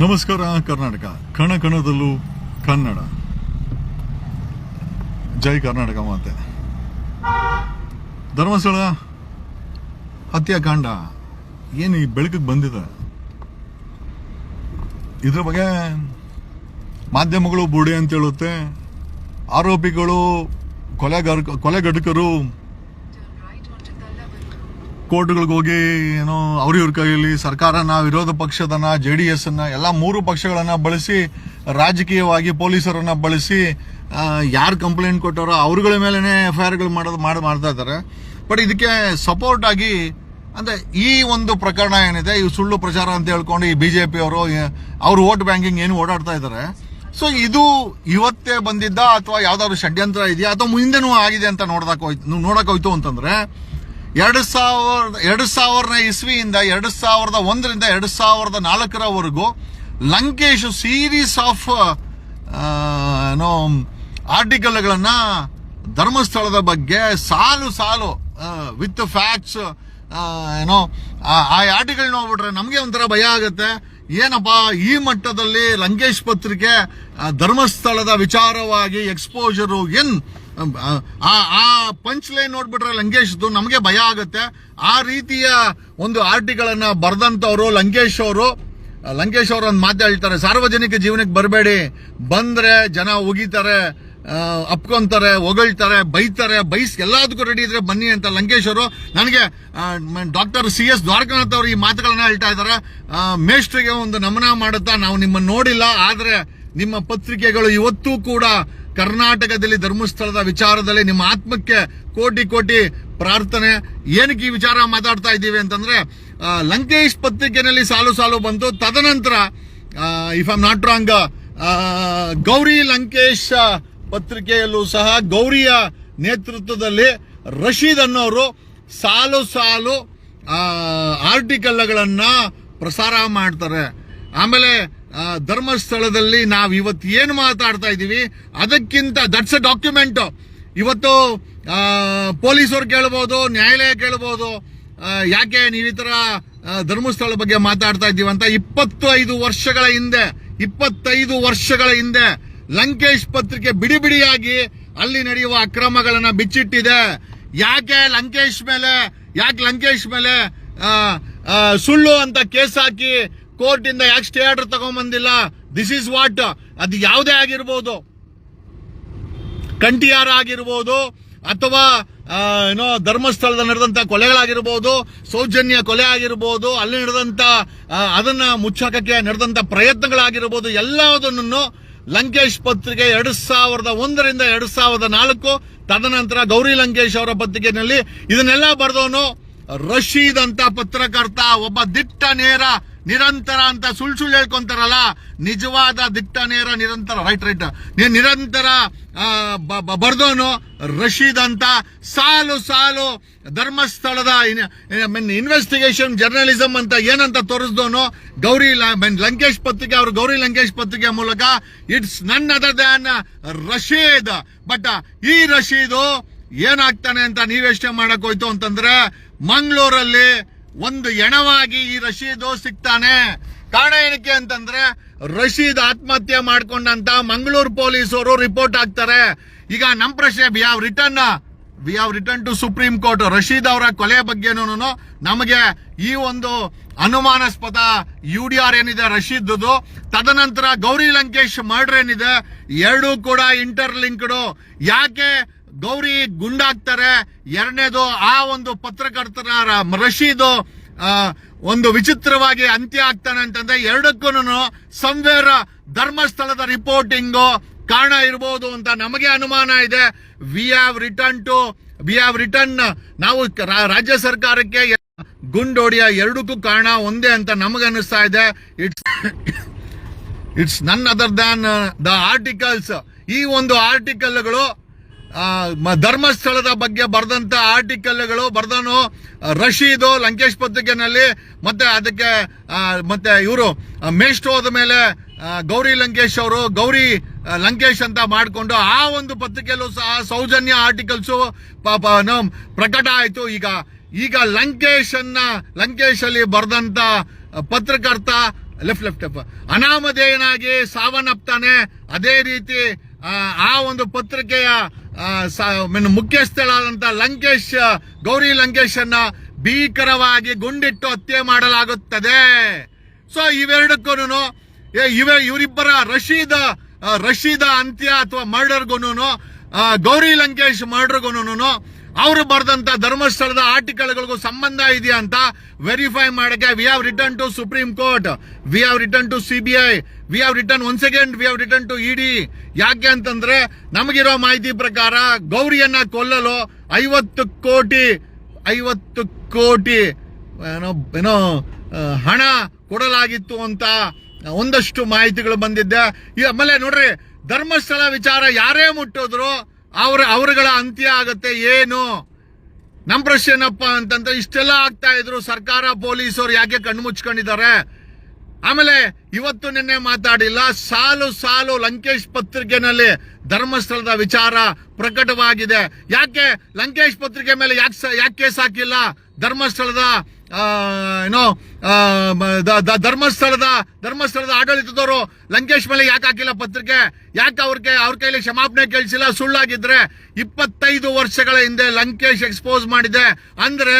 ನಮಸ್ಕಾರ, ಕರ್ನಾಟಕ. ಕಣ ಕಣದಲ್ಲೂ ಕನ್ನಡ. ಜೈ ಕರ್ನಾಟಕ ಮಾತೆ. ಧರ್ಮಸ್ಥಳ, ಹತ್ಯಾಕಾಂಡ. ಏನು ಈ ಬೆಳಕಿಗೆ ಬಂದಿದೆ? ಇದ್ರ ಬಗ್ಗೆ ಮಾಧ್ಯಮಗಳು ಬುಡಿ ಅಂತ ಹೇಳುತ್ತೆ. ಆರೋಪಿಗಳು, ಕೊಲೆಗಾರ, ಕೊಲೆಗಡಕರು ಕೋರ್ಟ್ಗಳಿಗೆ ಹೋಗಿ, ಏನೋ ಅವ್ರ ಇವ್ರ ಕೈಯಲ್ಲಿ ಸರ್ಕಾರನ, ವಿರೋಧ ಪಕ್ಷದನ್ನ ಜೆ ಡಿ ಎಸ್ ಅನ್ನ ಎಲ್ಲ ಮೂರು ಪಕ್ಷಗಳನ್ನ ಬಳಸಿ, ರಾಜಕೀಯವಾಗಿ ಪೊಲೀಸರನ್ನ ಬಳಸಿ ಯಾರು ಕಂಪ್ಲೇಂಟ್ ಕೊಟ್ಟವರೋ ಅವ್ರಗಳ ಮೇಲೇ ಎಫ್ ಐ ಆರ್ಗಳು ಮಾಡೋದು ಮಾಡಿ, ಮಾಡ್ತಾ ಇದ್ದಾರೆ. ಬಟ್ ಇದಕ್ಕೆ ಸಪೋರ್ಟ್ ಆಗಿ, ಅಂದ್ರೆ ಈ ಒಂದು ಪ್ರಕರಣ ಏನಿದೆ ಇವು ಸುಳ್ಳು ಪ್ರಚಾರ ಅಂತ ಹೇಳ್ಕೊಂಡು ಈ ಬಿಜೆಪಿ ಅವರು ಅವ್ರು ವೋಟ್ ಬ್ಯಾಂಕಿಂಗ್ ಏನು ಓಡಾಡ್ತಾ ಇದ್ದಾರೆ. ಸೊ, ಇದು ಇವತ್ತೇ ಬಂದಿದ್ದ ಅಥವಾ ಯಾವ್ದಾದ್ರು ಷಡ್ಯಂತ್ರ ಇದೆಯಾ ಅಥವಾ ಮುಂದೆನೂ ಆಗಿದೆ ಅಂತ ನೋಡ್ದಕ್ ಹೋಯ್ತು ನೋಡಕ್ ಹೋಯ್ತು ಅಂತಂದ್ರೆ ಎರಡು ಸಾವಿರದ, ಎರಡು ಸಾವಿರನೇ ಇಸ್ವಿಯಿಂದ, ಎರಡು ಸಾವಿರದ ಒಂದರಿಂದ ಎರಡು ಸಾವಿರದ ನಾಲ್ಕರವರೆಗೂ ಲಂಕೇಶ್ ಸೀರೀಸ್ ಆಫ್ ಏನೋ ಆರ್ಟಿಕಲ್ಗಳನ್ನು ಧರ್ಮಸ್ಥಳದ ಬಗ್ಗೆ ಸಾಲು ಸಾಲು ವಿತ್ ಫ್ಯಾಕ್ಟ್ಸ್ ಏನೋ, ಆ- ಆರ್ಟಿಕಲ್ ನೋಡ್ಬಿಟ್ರೆ ನಮಗೆ ಒಂಥರ ಭಯ ಆಗುತ್ತೆ. ಏನಪ್ಪ, ಈ ಮಟ್ಟದಲ್ಲಿ ಲಂಕೇಶ್ ಪತ್ರಿಕೆ ಧರ್ಮಸ್ಥಳದ ವಿಚಾರವಾಗಿ ಎಕ್ಸ್ಪೋಜರು ಏನ್ ಆ ಪಂಚ್ ಲೈನ್ ನೋಡ್ಬಿಟ್ರೆ ಲಂಕೇಶ್ದು ನಮಗೆ ಭಯ ಆಗುತ್ತೆ. ಆ ರೀತಿಯ ಒಂದು ಆರ್ಟಿಕಲ್ ಅನ್ನ ಬರೆದಂತವ್ರು ಲಂಕೇಶ್ ಅವರು ಲಂಕೇಶ್ ಅವರು ಒಂದು ಮಾತು ಹೇಳ್ತಾರೆ, ಸಾರ್ವಜನಿಕ ಜೀವನಕ್ಕೆ ಬರಬೇಡಿ. ಬಂದ್ರೆ ಜನ ಉಗಿತಾರೆ ಅಪ್ಕೊಂತಾರೆ, ಹೊಗಳ್ತಾರೆ, ಬೈತಾರೆ, ಬೈಸ್ ಎಲ್ಲದಕ್ಕೂ ರೆಡಿ ಇದ್ರೆ ಬನ್ನಿ ಅಂತ ಲಂಕೇಶ್ ಅವರು. ನನಗೆ ಡಾಕ್ಟರ್ ಸಿ ಎಸ್ ದ್ವಾರಕನಾಥ್ ಅವರು ಈ ಮಾತುಗಳನ್ನ ಹೇಳ್ತಾ ಇದ್ದಾರೆ ಮೇಷ್ಟ್ರಿಗೆ ಒಂದು ನಮನ ಮಾಡುತ್ತಾ ನಾವು ನಿಮ್ಮನ್ನು ನೋಡಿಲ್ಲ, ಆದರೆ ನಿಮ್ಮ ಪತ್ರಿಕೆಗಳು ಇವತ್ತೂ ಕೂಡ ಕರ್ನಾಟಕದಲ್ಲಿ ಧರ್ಮಸ್ಥಳದ ವಿಚಾರದಲ್ಲಿ ನಿಮ್ಮ ಆತ್ಮಕ್ಕೆ ಕೋಟಿ ಕೋಟಿ ಪ್ರಾರ್ಥನೆ. ಏನಕ್ಕೆ ಈ ವಿಚಾರ ಮಾತಾಡ್ತಾ ಇದ್ದೀವಿ ಅಂತಂದ್ರೆ ಲಂಕೇಶ್ ಪತ್ರಿಕೆನಲ್ಲಿ ಸಾಲು ಸಾಲು ಬಂತು. ತದನಂತರ if I'm not wrong Gauri Lankesh ಪತ್ರಿಕೆಯಲ್ಲೂ ಸಹ ಗೌರಿಯ ನೇತೃತ್ವದಲ್ಲಿ ರಶೀದ್ ಅನ್ನೋರು ಸಾಲು ಸಾಲು ಆರ್ಟಿಕಲ್ಗಳನ್ನು ಪ್ರಸಾರ ಮಾಡ್ತಾರೆ. ಆಮೇಲೆ ಧರ್ಮಸ್ಥಳದಲ್ಲಿ ನಾವು ಇವತ್ತು ಏನು ಮಾತಾಡ್ತಾ ಇದ್ದೀವಿ ಅದಕ್ಕಿಂತ ದಟ್ಸ್ ಅ ಡಾಕ್ಯುಮೆಂಟ್ ಇವತ್ತು ಪೊಲೀಸರು ಕೇಳ್ಬೋದು, ನ್ಯಾಯಾಲಯ ಕೇಳ್ಬೋದು ಯಾಕೆ ನೀವು ಈ ಥರ ಧರ್ಮಸ್ಥಳ ಬಗ್ಗೆ ಮಾತಾಡ್ತಾ ಇದ್ದೀವಿ ಅಂತ ಇಪ್ಪತ್ತೈದು ವರ್ಷಗಳ ಹಿಂದೆ, ಇಪ್ಪತ್ತೈದು ವರ್ಷಗಳ ಹಿಂದೆ ಲಂಕೇಶ್ ಪತ್ರಿಕೆ ಬಿಡಿ ಬಿಡಿಯಾಗಿ ಅಲ್ಲಿ ನಡೆಯುವ ಅಕ್ರಮಗಳನ್ನು ಬಿಚ್ಚಿಟ್ಟಿದೆ. ಯಾಕೆ ಲಂಕೇಶ್ ಮೇಲೆ, ಯಾಕೆ ಲಂಕೇಶ್ ಮೇಲೆ ಸುಳ್ಳು ಅಂತ ಕೇಸ್ ಹಾಕಿ ಕೋರ್ಟ್ ಇಂದ ಯಾಕೆ ಸ್ಟೇ ಆರ್ಡರ್ ತಗೊಂಬಂದಿಲ್ಲ? ದಿಸ್ ಇಸ್ ವಾಟ್ ಅದು ಯಾವುದೇ ಆಗಿರ್ಬೋದು. ಕಂಟಿಯಾರ ಆಗಿರ್ಬೋದು, ಅಥವಾ ಏನೋ ಧರ್ಮಸ್ಥಳದ ನಡೆದಂತ ಕೊಲೆಗಳಾಗಿರ್ಬೋದು, ಸೌಜನ್ಯ ಕೊಲೆ ಆಗಿರ್ಬೋದು, ಅಲ್ಲಿ ನಡೆದಂತ ಅದನ್ನ ಮುಚ್ಚಾಕಕ್ಕೆ ನಡೆದಂತ ಪ್ರಯತ್ನಗಳಾಗಿರ್ಬೋದು ಎಲ್ಲದನ್ನು ಲಂಕೇಶ್ ಪತ್ರಿಕೆ ಎರಡು ಸಾವಿರದ ಒಂದರಿಂದ ಎರಡು ಸಾವಿರದ ನಾಲ್ಕು, ತದನಂತರ ಗೌರಿ ಲಂಕೇಶ್ ಅವರ ಪತ್ರಿಕೆಯಲ್ಲಿ ಇದನ್ನೆಲ್ಲ ಬರೆದವನು ರಶೀದ್ ಅಂತ ಪತ್ರಕರ್ತ, ಒಬ್ಬ ದಿಟ್ಟ ನೇರ, ನಿರಂತರ ಅಂತ ಸುಳ್ ಸುಳ್ಳು ಹೇಳ್ಕೊಂತಾರಲ್ಲ, ನಿಜವಾದ ದಿಟ್ಟ ನೇರ, ನಿರಂತರ ರೈಟ್ ರೈಟ್ ನಿರಂತರ ಬರ್ದೋನು ರಶೀದ್ ಅಂತ. ಸಾಲು ಸಾಲು ಧರ್ಮಸ್ಥಳದ ಇನ್ವೆಸ್ಟಿಗೇಷನ್ ಜರ್ನಲಿಸಂ ಅಂತ ಏನಂತ ತೋರಿಸ್ದೋನು ಗೌರಿ ಲಂಕೇಶ್ ಪತ್ರಿಕೆ, ಅವರು ಗೌರಿ ಲಂಕೇಶ್ ಪತ್ರಿಕೆ ಮೂಲಕ it's none other than Rashid. But ಈ ರಶೀದು ಏನಾಗ್ತಾನೆ ಅಂತ ನೀವೆಷ್ಟೇ ಮಾಡಕ್ ಹೋಯ್ತು ಅಂತಂದ್ರೆ ಮಂಗಳೂರಲ್ಲಿ ಒಂದು ಎಣವಾಗಿ ಈ ರಶೀದು ಸಿಗ್ತಾನೆ. ಕಾರಣ ಏನಕ್ಕೆ ಅಂತಂದ್ರೆ ರಶೀದ್ ಆತ್ಮಹತ್ಯೆ ಮಾಡ್ಕೊಂಡಂತ ಮಂಗಳೂರು ಪೊಲೀಸರು ರಿಪೋರ್ಟ್ ಆಗ್ತಾರೆ ಈಗ ನಮ್ ಪ್ರಶ್ನೆ we have written we have written to Supreme Court Rashid ಅವರ ಕೊಲೆ ಬಗ್ಗೆನೂ ನಮಗೆ ಈ ಒಂದು ಅನುಮಾನಾಸ್ಪದ ಯು ಡಿ ಆರ್ ಏನಿದೆ, ರಶೀದ್ದು. ತದನಂತರ ಗೌರಿ ಲಂಕೇಶ್ ಮರ್ಡರ್ ಏನಿದೆ, ಎರಡೂ ಕೂಡ ಇಂಟರ್ ಲಿಂಕ್ಡ್ ಯಾಕೆ ಗೌರಿ ಗುಂಡಾಗ್ತಾರೆ. ಎರಡನೇದು ಆ ಒಂದು ಪತ್ರಕರ್ತರ ರಶೀದು ಒಂದು ವಿಚಿತ್ರವಾಗಿ ಅಂತ್ಯ ಆಗ್ತಾನೆ ಅಂತಂದ್ರೆ ಎರಡಕ್ಕೂ ಸಂವೇರ ಧರ್ಮಸ್ಥಳದ ರಿಪೋರ್ಟಿಂಗು ಕಾರಣ ಇರಬಹುದು ಅಂತ ನಮಗೆ ಅನುಮಾನ ಇದೆ. We have written to we have written ನಾವು ರಾಜ್ಯ ಸರ್ಕಾರಕ್ಕೆ ಗುಂಡೋಡಿಯ ಎರಡಕ್ಕೂ ಕಾರಣ ಒಂದೇ ಅಂತ ನಮಗೆ ಅನಿಸ್ತಾ ಇದೆ. It's it's none other than the articles ಈ ಒಂದು ಆರ್ಟಿಕಲ್ಗಳು ಧರ್ಮಸ್ಥಳದ ಬಗ್ಗೆ ಬರೆದಂತ ಆರ್ಟಿಕಲ್ಗಳು, ಬರ್ದನು ರಶೀದು, ಲಂಕೇಶ್ ಪತ್ರಿಕೆನಲ್ಲಿ, ಮತ್ತೆ ಅದಕ್ಕೆ ಮತ್ತೆ ಇವರು ಮೇಸ್ಟ್ ಹೋದ ಮೇಲೆ ಗೌರಿ ಲಂಕೇಶ್ ಅವರು, ಗೌರಿ ಲಂಕೇಶ್ ಅಂತ ಮಾಡಿಕೊಂಡು ಆ ಒಂದು ಪತ್ರಿಕೆಯಲ್ಲೂ ಸಹ ಸೌಜನ್ಯ ಆರ್ಟಿಕಲ್ಸು ಪ್ರಕಟ ಆಯಿತು. ಈಗ ಈಗ ಲಂಕೇಶ್ ಅನ್ನ ಲಂಕೇಶ್ ಅಲ್ಲಿ ಬರೆದಂತ ಪತ್ರಕರ್ತ, ಲೆಫ್ಟ್ ಲೆಫ್ಟ್ ಅನಾಮಧೇಯನಾಗಿ ಸಾವನ್ನಪ್ತಾನೆ. ಅದೇ ರೀತಿ ಆ ಒಂದು ಪತ್ರಿಕೆಯ ಮುಖ್ಯಸ್ಥಳಾದಂತ ಲಂಕೇಶ್, ಗೌರಿ ಲಂಕೇಶ್ ಅನ್ನ ಭೀಕರವಾಗಿ ಗುಂಡಿಟ್ಟು ಹತ್ಯೆ ಮಾಡಲಾಗುತ್ತದೆ. ಸೊ ಇವೆರಡಕ್ಕೂ ಇವೆ, ಇವರಿಬ್ಬರ ರಶೀದ್ ರಶೀದ ಅಂತ್ಯ ಅಥವಾ ಮರ್ಡರ್ಗೂನು ಗೌರಿ ಲಂಕೇಶ್ ಮರ್ಡರ್ಗುನು ಅವರು ಬರೆದಂತ ಧರ್ಮಸ್ಥಳದ ಆರ್ಟಿಕಲ್ಗಳಿಗೂ ಸಂಬಂಧ ಇದೆಯಾ ಅಂತ ವೆರಿಫೈ ಮಾಡಕ್ಕೆ we have written to Supreme Court we have written to CBI we have written one second we have written to ED ಯಾಕೆ ಅಂತಂದ್ರೆ ನಮಗಿರೋ ಮಾಹಿತಿ ಪ್ರಕಾರ ಗೌರಿಯನ್ನ ಕೊಲ್ಲಲು ಐವತ್ತು ಕೋಟಿ ಐವತ್ತು ಕೋಟಿ, ಏನೋ ಏನೋ ಹಣ ಕೊಡಲಾಗಿತ್ತು ಅಂತ ಒಂದಷ್ಟು ಮಾಹಿತಿಗಳು ಬಂದಿದ್ದೆ ಈ, ಆಮೇಲೆ ನೋಡ್ರಿ, ಧರ್ಮಸ್ಥಳ ವಿಚಾರ ಯಾರೇ ಮುಟ್ಟಿದ್ರು ಅವ್ರ ಅವರುಗಳ ಅಂತ್ಯ ಆಗತ್ತೆ, ಏನು? ನಮ್ ಪ್ರಶ್ನೆ ಏನಪ್ಪ ಅಂತಂದ್ರೆ, ಇಷ್ಟೆಲ್ಲ ಆಗ್ತಾ ಇದ್ರು ಸರ್ಕಾರ ಪೊಲೀಸರು ಯಾಕೆ ಕಣ್ಣು ಮುಚ್ಕೊಂಡಿದ್ದಾರೆ? ಆಮೇಲೆ ಇವತ್ತು ನಿನ್ನೆ ಮಾತಾಡಿಲ್ಲ, ಸಾಲು ಸಾಲು ಲಂಕೇಶ್ ಪತ್ರಿಕೆನಲ್ಲಿ ಧರ್ಮಸ್ಥಳದ ವಿಚಾರ ಪ್ರಕಟವಾಗಿದೆ. ಯಾಕೆ ಲಂಕೇಶ್ ಪತ್ರಿಕೆ ಮೇಲೆ ಯಾಕೆ ಯಾಕೆ ಕೇಸ್ ಧರ್ಮಸ್ಥಳದ ಏನೋ ಧರ್ಮಸ್ಥಳದ ಧರ್ಮಸ್ಥಳದ ಆಡಳಿತದವರು ಲಂಕೇಶ್ ಮೇಲೆ ಯಾಕೆ ಹಾಕಿಲ್ಲ ಪತ್ರಿಕೆ? ಯಾಕೆ ಅವ್ರಿಗೆ, ಅವ್ರ ಕೈಲಿ ಕ್ಷಮಾಪಣೆ ಕೇಳಿಸಿಲ್ಲ? ಸುಳ್ಳಾಗಿದ್ರೆ ಇಪ್ಪತ್ತೈದು ವರ್ಷಗಳ ಹಿಂದೆ ಲಂಕೇಶ್ ಎಕ್ಸ್ಪೋಸ್ ಮಾಡಿದೆ. ಅಂದ್ರೆ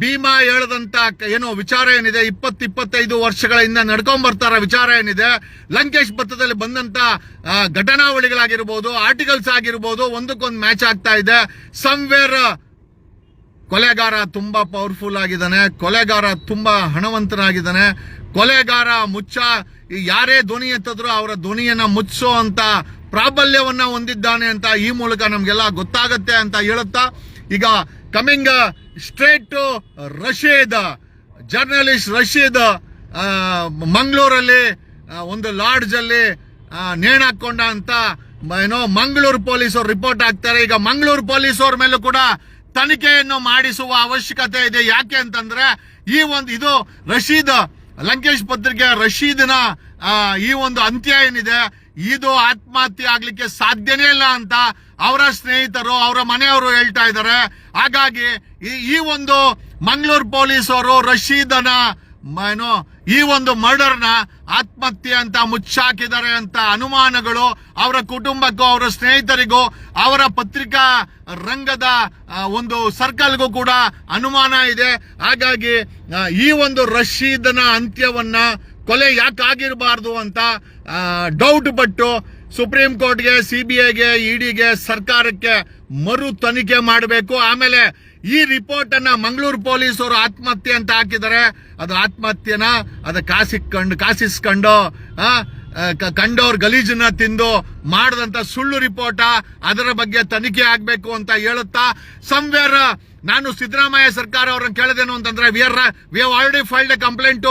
ಭೀಮಾ ಹೇಳದಂತ ಏನೋ ವಿಚಾರ ಏನಿದೆ? ಇಪ್ಪತ್ತು ಇಪ್ಪತ್ತೈದು ವರ್ಷಗಳ ಹಿಂದೆ ನಡ್ಕೊಂಡ್ ಬರ್ತಾರ ವಿಚಾರ ಏನಿದೆ? ಲಂಕೇಶ್ ಪತ್ರದಲ್ಲಿ ಬಂದಂತ ಘಟನಾವಳಿಗಳಾಗಿರ್ಬೋದು ಆರ್ಟಿಕಲ್ಸ್ ಆಗಿರ್ಬೋದು, ಒಂದಕ್ಕೊಂದು ಮ್ಯಾಚ್ ಆಗ್ತಾ ಇದೆ. ಸಂವೇರ್ ಕೊಲೆಗಾರ ತುಂಬಾ ಪವರ್ಫುಲ್ ಆಗಿದ್ದಾನೆ. ಕೊಲೆಗಾರ ತುಂಬಾ ಹಣವಂತನಾಗಿದ್ದಾನೆ. ಕೊಲೆಗಾರ ಮುಚ್ಚ ಯಾರೇ ಧ್ವನಿ ಎತ್ತಿದ್ರು ಅವರ ಧ್ವನಿಯನ್ನ ಮುಚ್ಚೋ ಅಂತ ಪ್ರಾಬಲ್ಯವನ್ನ ಹೊಂದಿದ್ದಾನೆ ಅಂತ ಈ ಮೂಲಕ ನಮಗೆಲ್ಲ ಗೊತ್ತಾಗತ್ತೆ ಅಂತ ಹೇಳುತ್ತಾ ಈಗ coming straight to Rashid journalist Rashid ಆ, ಮಂಗಳೂರಲ್ಲಿ ಒಂದು ಲಾಡ್ಜಲ್ಲಿ ಹಾಕೊಂಡ ಅಂತ ಏನೋ ಮಂಗಳೂರು ಪೊಲೀಸರು ರಿಪೋರ್ಟ್ ಆಗ್ತಾರೆ ಈಗ ಮಂಗಳೂರು ಪೊಲೀಸವ್ರ ಮೇಲೂ ಕೂಡ ತನಿಖೆಯನ್ನು ಮಾಡಿಸುವ ಅವಶ್ಯಕತೆ ಇದೆ. ಯಾಕೆ ಅಂತಂದ್ರೆ ಈ ಒಂದು ಇದು ರಶೀದ್, ಲಂಕೇಶ್ ಪತ್ರಿಕೆ ರಶೀದ್ನ ಈ ಒಂದು ಅಂತ್ಯ ಏನಿದೆ, ಇದು ಆತ್ಮಹತ್ಯೆ ಆಗ್ಲಿಕ್ಕೆ ಸಾಧ್ಯನೇ ಇಲ್ಲ ಅಂತ ಅವರ ಸ್ನೇಹಿತರು, ಅವರ ಮನೆಯವರು ಹೇಳ್ತಾ ಇದ್ದಾರೆ. ಹಾಗಾಗಿ ಈ- ಒಂದು ಮಂಗಳೂರು ಪೊಲೀಸರು ರಶೀದನ ಏನು ಈ ಒಂದು ಮರ್ಡರ್ನ ಆತ್ಮಹತ್ಯೆ ಅಂತ ಮುಚ್ಚಾಕಿದ್ದಾರೆ ಅಂತ ಅನುಮಾನಗಳು ಅವರ ಕುಟುಂಬಕ್ಕೂ, ಅವರ ಸ್ನೇಹಿತರಿಗೂ, ಅವರ ಪತ್ರಿಕಾ ರಂಗದ ಒಂದು ಸರ್ಕಲ್ಗೂ ಕೂಡ ಅನುಮಾನ ಇದೆ. ಹಾಗಾಗಿ ಈ ಒಂದು ರಶೀದನ ಅಂತ್ಯವನ್ನ ಕೊಲೆ ಯಾಕಾಗಿರಬಾರ್ದು ಅಂತ ಡೌಟ್ ಪಟ್ಟು ಸುಪ್ರೀಂ ಕೋರ್ಟ್ಗೆ ಸಿಬಿಐಗೆ ಇಡಿಗೆ ಸರ್ಕಾರಕ್ಕೆ ಮರು ತನಿಖೆ ಮಾಡಬೇಕು. ಆಮೇಲೆ ಈ ರಿಪೋರ್ಟ್ ಅನ್ನ ಮಂಗಳೂರು ಪೊಲೀಸರು ಆತ್ಮಹತ್ಯೆ ಅಂತ ಹಾಕಿದ್ದಾರೆ. ಅದು ಆತ್ಮಹತ್ಯೆನ? ಅದ ಕಾಸಿಕ್ಕಂಡು ಕಾಸಿಸ್ಕೊಂಡು ಕಂಡೋರ್ ಗಲೀಜನ್ನ ತಿಂದು ಮಾಡದಂತ ಸುಳ್ಳು ರಿಪೋರ್ಟ ಅದರ ಬಗ್ಗೆ ತನಿಖೆ ಆಗ್ಬೇಕು ಅಂತ ಹೇಳುತ್ತಾ? ಸಂವೇರ್ ನಾನು ಸಿದ್ದರಾಮಯ್ಯ ಸರ್ಕಾರ ಅವ್ರನ್ನ ಕೇಳಿದೇನು ಅಂತಂದ್ರೆ we are we already filed a complaint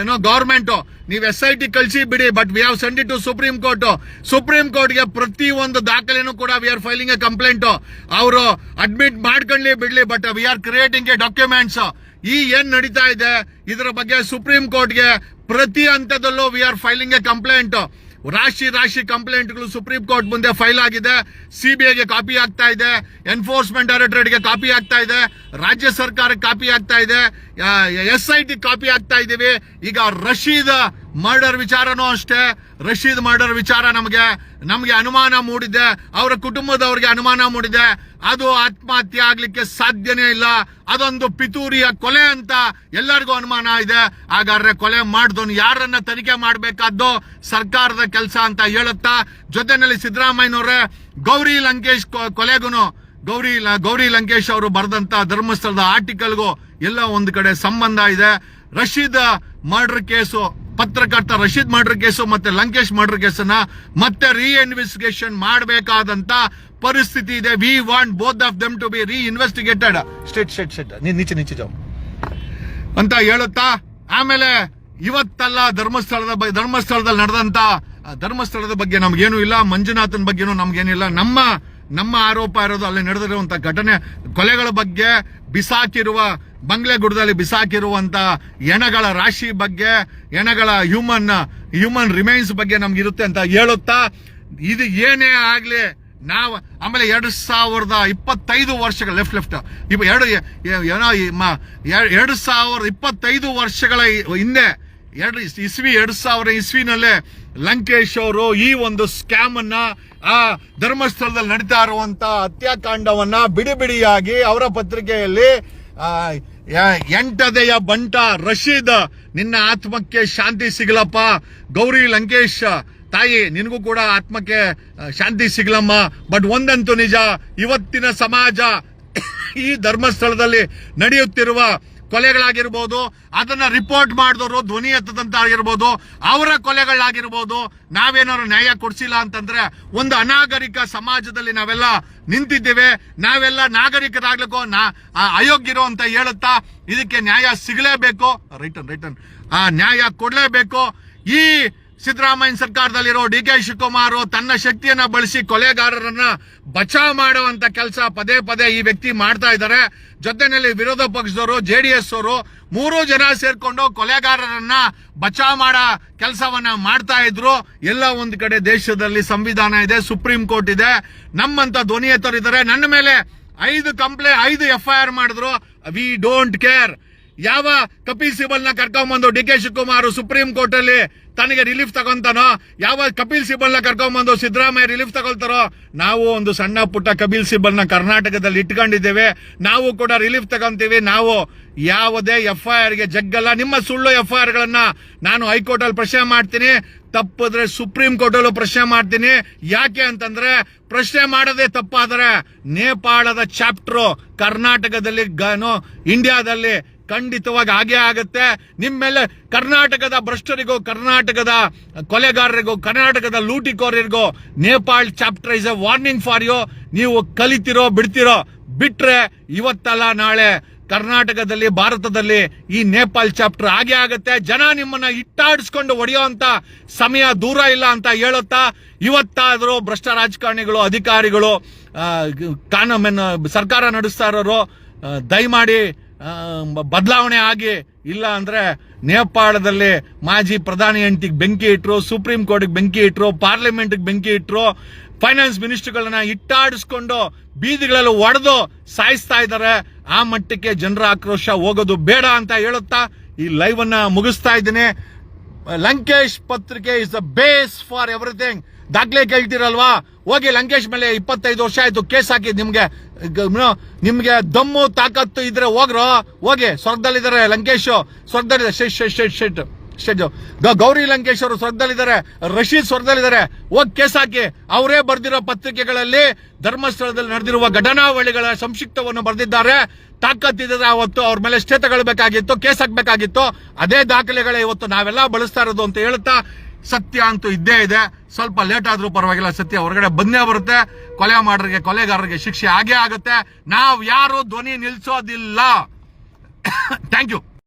ಏನೋ ಗೌರ್ಮೆಂಟು. ನೀವು ಎಸ್ ಐ ಟಿ ಕಳಿಸಿ ಬಿಡಿ but we have send it to Supreme Court Supreme ಕೋರ್ಟ್ಗೆ ಪ್ರತಿ ಒಂದು ದಾಖಲೆನೂ ಕೂಡ we are filing a complaint ಅವರು ಅಡ್ಮಿಟ್ ಮಾಡ್ಕೊಳ್ಳಿ ಬಿಡ್ಲಿ but we are creating a documents ಈ ಏನ್ ನಡೀತಾ ಇದೆ, ಇದರ ಬಗ್ಗೆ ಸುಪ್ರೀಂ ಕೋರ್ಟ್ಗೆ ಪ್ರತಿ ಹಂತದಲ್ಲೂ V R filing a complaint ರಾಶಿ ರಾಶಿ ಕಂಪ್ಲೇಂಟ್ಗಳು ಸುಪ್ರೀಂ ಕೋರ್ಟ್ ಮುಂದೆ ಫೈಲ್ ಆಗಿದೆ. ಸಿಬಿಐಗೆ ಕಾಪಿ ಆಗ್ತಾ ಇದೆ. ಎನ್ಫೋರ್ಸ್ಮೆಂಟ್ ಡೈರೆಕ್ಟರೇಟ್ಗೆ ಕಾಪಿ ಆಗ್ತಾ ಇದೆ. ರಾಜ್ಯ ಸರ್ಕಾರಕ್ಕೆ ಕಾಪಿ ಆಗ್ತಾ ಇದೆ. ಎಸ್ ಐ ಟಿ ಕಾಪಿ ಆಗ್ತಾ ಇದೀವಿ ಈಗ ರಶೀದ್ ಮರ್ಡರ್ ವಿಚಾರನೂ ಅಷ್ಟೇ. ರಶೀದ್ ಮರ್ಡರ್ ವಿಚಾರ ನಮಗೆ ನಮಗೆ ಅನುಮಾನ ಮೂಡಿದೆ. ಅವರ ಕುಟುಂಬದವ್ರಿಗೆ ಅನುಮಾನ ಮೂಡಿದೆ. ಅದು ಆತ್ಮಹತ್ಯೆ ಆಗ್ಲಿಕ್ಕೆ ಸಾಧ್ಯನೇ ಇಲ್ಲ. ಅದೊಂದು ಪಿತೂರಿಯ ಕೊಲೆ ಅಂತ ಎಲ್ಲರಿಗೂ ಅನುಮಾನ ಇದೆ. ಹಾಗಾದ್ರೆ ಕೊಲೆ ಮಾಡಿದವನು ಯಾರನ್ನ ತನಿಖೆ ಮಾಡಬೇಕಾದ್ದು ಸರ್ಕಾರದ ಕೆಲಸ ಅಂತ ಹೇಳುತ್ತಾ ಜೊತೆನಲ್ಲಿ ಸಿದ್ದರಾಮಯ್ಯನವರೇ, ಗೌರಿ ಲಂಕೇಶ್ ಕೊಲೆಗೂ ಗೌರಿ ಗೌರಿ ಲಂಕೇಶ್ ಅವರು ಬರೆದಂತ ಧರ್ಮಸ್ಥಳದ ಆರ್ಟಿಕಲ್ಗೂ ಎಲ್ಲ ಒಂದು ಕಡೆ ಸಂಬಂಧ ಇದೆ. ರಶೀದ್ ಮರ್ಡರ್ ಕೇಸು ಪತ್ರಕರ್ತ ರಶೀದ್ ಮರ್ಡರ್ ಕೇಸು ಮತ್ತೆ ಲಂಕೇಶ್ ಮರ್ಡರ್ ಕೇಸನ್ನ ಮತ್ತೆ ರೀ ಇನ್ವೆಸ್ಟಿಗೇಷನ್ ಮಾಡಬೇಕಾದಂತ ಪರಿಸ್ಥಿತಿ ಇದೆ. We want both of them to be reinvestigated state state state ನೀಚೆ ನೀಚೆ ಜಾವ್. ಅಂತ ಹೇಳುತ್ತಾ? ಆಮೇಲೆ ಇವತ್ತಲ್ಲ ಧರ್ಮಸ್ಥಳದ ಧರ್ಮಸ್ಥಳದಲ್ಲಿ ನಡೆದಂತ ಧರ್ಮಸ್ಥಳದ ಬಗ್ಗೆ ನಮ್ಗೇನು ಇಲ್ಲ ಮಂಜುನಾಥನ್ ಬಗ್ಗೆನೂ ನಮ್ಗೇನಿಲ್ಲ. ನಮ್ಮ ನಮ್ಮ ಆರೋಪ ಇರೋದು ಅಲ್ಲಿ ನಡೆದಿರುವಂಥ ಘಟನೆ, ಕೊಲೆಗಳ ಬಗ್ಗೆ ಬಿಸಾಕಿರುವ, ಬಂಗ್ಲೆ ಗುಡದಲ್ಲಿ ಬಿಸಾಕಿರುವಂಥ ಎಣಗಳ ರಾಶಿ ಬಗ್ಗೆ ಎಣಗಳ ಹ್ಯೂಮನ್ ಹ್ಯೂಮನ್ ರಿಮೈನ್ಸ್ ಬಗ್ಗೆ ನಮ್ಗಿರುತ್ತೆ ಅಂತ ಹೇಳುತ್ತಾ, ಇದು ಏನೇ ಆಗಲಿ ನಾವು ಆಮೇಲೆ ಎರಡು ಸಾವಿರದ ಇಪ್ಪತ್ತೈದು ವರ್ಷಗಳ ಲೆಫ್ಟ್ ಲೆಫ್ಟ್ ಇವ ಎರಡು, ಏನೋ ಎರಡು ಸಾವಿರದ ಇಪ್ಪತ್ತೈದು ವರ್ಷಗಳ ಹಿಂದೆ, ಎರಡು ಇಸ್- ಇಸ್ವಿ, ಎರಡು ಸಾವಿರ ಇಸ್ವಿನಲ್ಲೇ ಲಂಕೇಶ್ ಅವರು ಈ ಒಂದು ಸ್ಕ್ಯಾಮ್ ಅನ್ನ ಆ ಧರ್ಮಸ್ಥಳದಲ್ಲಿ ನಡೀತಾ ಇರುವಂತ ಹತ್ಯಾಕಾಂಡವನ್ನ ಬಿಡಿ ಬಿಡಿಯಾಗಿ ಅವರ ಪತ್ರಿಕೆಯಲ್ಲಿ ಎಂಟದೆಯ ಬಂಟ ರಶೀದ್, ನಿನ್ನ ಆತ್ಮಕ್ಕೆ ಶಾಂತಿ ಸಿಗಲಪ್ಪ. ಗೌರಿ ಲಂಕೇಶ್, ತಾಯಿ, ನಿನಗೂ ಕೂಡ ಆತ್ಮಕ್ಕೆ ಶಾಂತಿ ಸಿಗ್ಲಮ್ಮ. ಬಟ್ ಒಂದಂತೂ ನಿಜ, ಇವತ್ತಿನ ಸಮಾಜ ಈ ಧರ್ಮಸ್ಥಳದಲ್ಲಿ ನಡೆಯುತ್ತಿರುವ ಕೊಲೆಗಳಾಗಿರ್ಬೋದು, ಅದನ್ನ ರಿಪೋರ್ಟ್ ಮಾಡಿದವರು, ಧ್ವನಿ ಎತ್ತದಂತ ಆಗಿರ್ಬೋದು, ಅವರ ಕೊಲೆಗಳಾಗಿರ್ಬೋದು, ನಾವೇನಾದ್ರು ನ್ಯಾಯ ಕೊಡ್ಸಿಲ್ಲ ಅಂತಂದ್ರೆ ಒಂದು ಅನಾಗರಿಕ ಸಮಾಜದಲ್ಲಿ ನಾವೆಲ್ಲ ನಿಂತಿದ್ದೇವೆ. ನಾವೆಲ್ಲ ನಾಗರಿಕರಾಗ್ಲಿಕ್ಕೋ, ನಾ ಅಯೋಗ್ಯರು ಅಂತ ಹೇಳುತ್ತಾ ಇದಕ್ಕೆ ನ್ಯಾಯ ಸಿಗಲೇಬೇಕು. ರೈಟನ್ ರೈಟನ್ ಆ, ನ್ಯಾಯ ಕೊಡಲೇಬೇಕು. ಈ ಸಿದ್ದರಾಮಯ್ಯ ಸರ್ಕಾರದಲ್ಲಿರೋ ಡಿ ಕೆ ಶಿವಕುಮಾರ್ ತನ್ನ ಶಕ್ತಿಯನ್ನ ಬಳಸಿ ಕೊಲೆಗಾರರನ್ನ ಬಚಾವ್ ಮಾಡುವಂತ ಕೆಲಸ ಪದೇ ಪದೇ ಈ ವ್ಯಕ್ತಿ ಮಾಡ್ತಾ ಇದ್ದಾರೆ. ಜೊತೆನಲ್ಲಿ ವಿರೋಧ ಪಕ್ಷದವರು, ಜೆ ಡಿ ಎಸ್ ಅವರು ಮೂರು ಜನ ಸೇರ್ಕೊಂಡು ಕೊಲೆಗಾರರನ್ನ ಬಚಾವ್ ಮಾಡೋ ಕೆಲಸವನ್ನ ಮಾಡ್ತಾ ಇದ್ರು. ಎಲ್ಲ ಒಂದ್ ಕಡೆ ದೇಶದಲ್ಲಿ ಸಂವಿಧಾನ ಇದೆ, ಸುಪ್ರೀಂ ಕೋರ್ಟ್ ಇದೆ. ನಮ್ಮಂತ ಧ್ವನಿ ಎತ್ತರಿದ್ದಾರೆ. ನನ್ನ ಮೇಲೆ ಐದು ಕಂಪ್ಲೇಂಟ್ ಐದು ಎಫ್ ಐ ಆರ್ ಮಾಡಿದ್ರು. ವಿ ಡೋಂಟ್ ಕೇರ್ ಯಾವ ಕಪಿಲ್ ಸಿಬಲ್ನ ಕರ್ಕೊಂಬಂದು D K Shivakumar Supreme Court ಅಲ್ಲಿ ತನಗೆ ರಿಲೀಫ್ ತಗೊಂತಾನೋ? ಯಾವ ಕಪಿಲ್ ಸಿಬಲ್ನ ಕರ್ಕೊಂಬಂದು ಸಿದ್ದರಾಮಯ್ಯ ರಿಲೀಫ್ ತಗೊಳ್ತಾರೋ? ನಾವು ಒಂದು ಸಣ್ಣ ಪುಟ್ಟ ಕಪಿಲ್ ಸಿಬಲ್ನ ಕರ್ನಾಟಕದಲ್ಲಿ ಇಟ್ಕೊಂಡಿದ್ದೇವೆ. ನಾವು ಕೂಡ ರಿಲೀಫ್ ತಗೊಂತೀವಿ. ನಾವು ಯಾವುದೇ ಎಫ್ ಐ ಆರ್ಗೆ ಜಗ್ಗಲ್ಲ. ನಿಮ್ಮ ಸುಳ್ಳು ಎಫ್ ಐ ಆರ್ ಗಳನ್ನ ನಾನು ಹೈಕೋರ್ಟ್ ಅಲ್ಲಿ ಪ್ರಶ್ನೆ ಮಾಡ್ತೀನಿ. ತಪ್ಪಿದ್ರೆ ಸುಪ್ರೀಂ ಕೋರ್ಟ್ ಅಲ್ಲೂ ಪ್ರಶ್ನೆ ಮಾಡ್ತೀನಿ. ಯಾಕೆ ಅಂತಂದ್ರೆ ಪ್ರಶ್ನೆ ಮಾಡೋದೇ ತಪ್ಪಾದರೆ ನೇಪಾಳದ ಚಾಪ್ಟರ್ ಕರ್ನಾಟಕದಲ್ಲಿ ಇಂಡಿಯಾದಲ್ಲಿ ಖಂಡಿತವಾಗಿ ಹಾಗೆ ಆಗುತ್ತೆ. ನಿಮ್ಮ ಮೇಲೆ ಕರ್ನಾಟಕದ ಭ್ರಷ್ಟರಿಗೋ, ಕರ್ನಾಟಕದ ಕೊಲೆಗಾರರಿಗೋ, ಕರ್ನಾಟಕದ ಲೂಟಿಕೋರರಿಗೋ, Nepal chapter is a warning for you ನೀವು ಕಲಿತಿರೋ, ಬಿಡ್ತಿರೋ, ಬಿಟ್ರೆ ಇವತ್ತಲ್ಲ, ನಾಳೆ ಕರ್ನಾಟಕದಲ್ಲಿ, ಭಾರತದಲ್ಲಿ ಈ ನೇಪಾಳ್ ಚಾಪ್ಟರ್ ಹಾಗೆ ಆಗುತ್ತೆ. ಜನ ನಿಮ್ಮನ್ನ ಇಟ್ಟಾಡಿಸ್ಕೊಂಡು ಅಂತ ಸಮಯ ದೂರ ಇಲ್ಲ ಅಂತ ಹೇಳುತ್ತಾ, ಇವತ್ತಾದರೂ ಭ್ರಷ್ಟ ರಾಜಕಾರಣಿಗಳು, ಅಧಿಕಾರಿಗಳು ಕಾನೂನು ಸರ್ಕಾರ ನಡೆಸ್ತಾ ಇರೋರು ದಯಮಾಡಿ ಬದಲಾವಣೆ ಆಗಿ ಇಲ್ಲ ಅಂದ್ರೆ ನೇಪಾಳದಲ್ಲಿ ಮಾಜಿ ಪ್ರಧಾನಿ ಎಂಟಿಗೆ ಬೆಂಕಿ ಇಟ್ಟರು ಸುಪ್ರೀಂ ಕೋರ್ಟ್ಗೆ ಬೆಂಕಿ ಇಟ್ಟರು ಪಾರ್ಲಿಮೆಂಟ್ಗೆ ಬೆಂಕಿ ಇಟ್ಟರು ಫೈನಾನ್ಸ್ ಮಿನಿಸ್ಟರ್ಗಳನ್ನ ಇಟ್ಟಾಡಿಸ್ಕೊಂಡು ಬೀದಿಗಳಲ್ಲಿ ಒಡೆದು ಸಾಯಿಸ್ತಾ ಇದ್ದಾರೆ ಆ ಮಟ್ಟಕ್ಕೆ ಜನರ ಆಕ್ರೋಶ ಹೋಗೋದು ಬೇಡ ಅಂತ ಹೇಳುತ್ತಾ ಈ ಲೈವ್ ಅನ್ನ ಮುಗಿಸ್ತಾ ಇದ್ದೀನಿ. Lankesh Patrike is the base for everything ದಾಖಲೆ ಕೇಳ್ತೀರಲ್ವಾ? ಹೋಗಿ ಲಂಕೇಶ್ ಮೇಲೆ ಇಪ್ಪತ್ತೈದು ವರ್ಷ ಆಯ್ತು, ಕೇಸ್ ಹಾಕಿದ್ ನಿಮ್ಗೆ. ನಿಮ್ಗೆ ದಮ್ಮು ತಾಕತ್ತು ಇದ್ರೆ ಹೋಗ್ರೋ, ಹೋಗಿ, ಸ್ವರ್ಗದಲ್ಲಿದ್ದಾರೆ ಲಂಕೇಶ್ ಸ್ವರ್ಗದಲ್ಲಿ ಶೆಟ್ ಶೆಟ್ ಶೆಟ್ ಶೆಟ್ ಗ- ಗೌರಿ ಲಂಕೇಶ್ ಅವರು ಸ್ವರ್ಗದಲ್ಲಿದ್ದಾರೆ, ರಶೀದ್ ಸ್ವರ್ಗದಲ್ಲಿದ್ದಾರೆ, ಹೋಗಿ ಕೇಸ್ ಹಾಕಿ, ಅವರೇ ಬರ್ದಿರೋ ಪತ್ರಿಕೆಗಳಲ್ಲಿ, ಧರ್ಮಸ್ಥಳದಲ್ಲಿ ನಡೆದಿರುವ ಘಟನಾವಳಿಗಳ ಸಂಕ್ಷಿಪ್ತವನ್ನು ಬರೆದಿದ್ದಾರೆ ತಾಕತ್ತಿದ್ರೆ ಅವತ್ತು ಅವ್ರ ಮೇಲೆ ಸ್ಟೇ ತಗೊಳ್ಬೇಕಾಗಿತ್ತು, ಕೇಸ್ ಹಾಕ್ಬೇಕಾಗಿತ್ತು, ಅದೇ ದಾಖಲೆಗಳೇ ಇವತ್ತು ನಾವೆಲ್ಲ ಬಳಸ್ತಾ ಇರೋದು ಅಂತ ಹೇಳ್ತಾ, ಸತ್ಯ ಅಂತೂ ಇದ್ದೇ ಇದೆ. ಸ್ವಲ್ಪ ಲೇಟ್ ಆದ್ರೂ ಪರವಾಗಿಲ್ಲ ಸತ್ಯ, ಹೊರಗಡೆ ಬಂದೇ ಬರುತ್ತೆ, ಕೊಲೆ ಮಾಡ್ರಿಗೆ, ಕೊಲೆಗಾರರಿಗೆ ಶಿಕ್ಷೆ ಆಗೇ ಆಗುತ್ತೆ. ನಾವು ಯಾರು ಧ್ವನಿ ನಿಲ್ಸೋದಿಲ್ಲ. Thank you